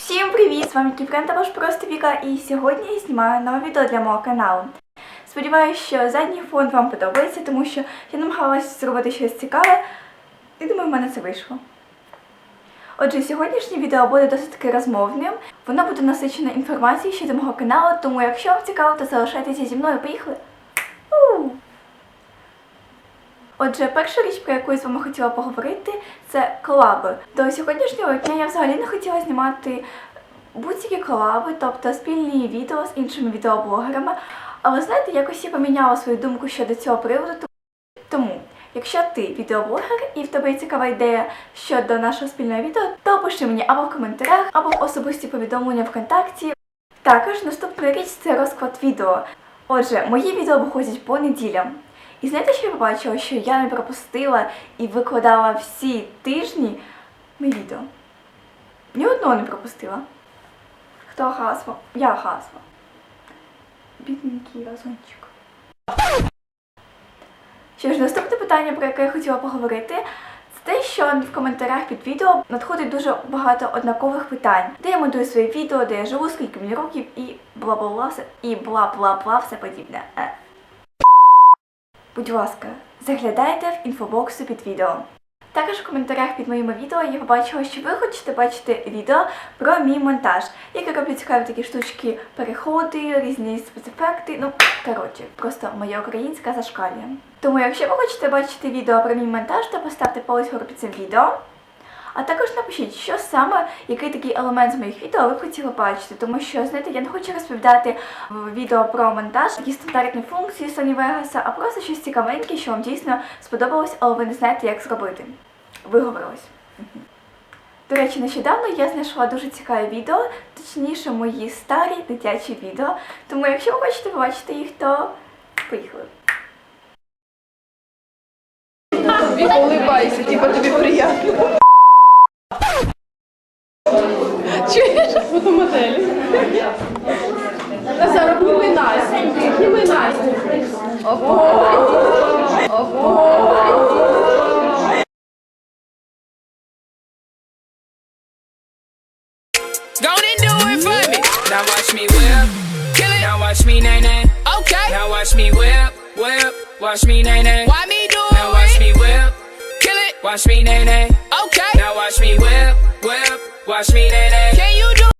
Всім привіт! З вами Кіпрен та ваш просто Віка, і сьогодні я знімаю нове відео для мого каналу. Сподіваюсь, що задній фон вам подобається, тому що я намагалася зробити щось цікаве, і думаю, в мене це вийшло. Отже, сьогоднішнє відео буде досить таки розмовним. Воно буде насичене інформацією щодо мого каналу, тому якщо вам цікаво, то залишайтеся зі мною. Поїхали! Отже, перша річ, про яку я з вами хотіла поговорити, це колаби. До сьогоднішнього дня я взагалі не хотіла знімати будь-які колаби, тобто спільні відео з іншими відеоблогерами. Але знаєте, якось я поміняла свою думку щодо цього приводу. Тому, якщо ти відеоблогер і в тебе є цікава ідея щодо нашого спільного відео, то пиши мені або в коментарях, або в особисті повідомлення ВКонтакті. Також наступна річ це розклад відео. Отже, мої відео виходять по неділям. І знаєте, що я побачила? Що я не пропустила і викладала всі тижні мої відео. Ні одного не пропустила. Хто гасло? Я гасло. Бідненький разончик. Що ж, наступне питання, про яке я хотіла поговорити, це те, що в коментарях під відео надходить дуже багато однакових питань, де я монтую свої відео, де я живу, скільки мені років і бла-бла-бла, все- і бла-бла-бла, все подібне. Будь ласка, заглядайте в інфобоксу під відео. Також в коментарях під моїми відео я побачила, що ви хочете бачити відео про мій монтаж, як я роблю цікаві такі штучки, переходи, різні спецефекти. Ну, коротше, просто моя українська зашкалює. Тому, якщо ви хочете бачити відео про мій монтаж, то поставте палець вгору під цим відео. А також напишіть, що саме, який такий елемент з моїх відео ви б хотіли бачити, тому що, знаєте, я не хочу розповідати в відео про монтаж, такі стандартні функції Sony Vegas, а просто щось цікавеньке, що вам дійсно сподобалось, але ви не знаєте, як зробити. Виговорилась. Мгм. До речі, нещодавно я знайшла дуже цікаве відео, точніше, мої старі дитячі відео. Тому, якщо ви хочете побачити їх, то поїхали. Улыбайся, типа тобі приємно. Чуєш? Фотомодель. Назар, обніми Настю. Обніми Настю. Ого. Ого. Go on and do it for me. Now watch me whip. Kill it. Now watch me nay nay. Okay. Now watch me whip, whip. Watch me nay nay. Why me do it? Now watch me whip. Kill it. Watch me nay nay. Okay. Now watch me whip, whip. Watch me nay. Can you do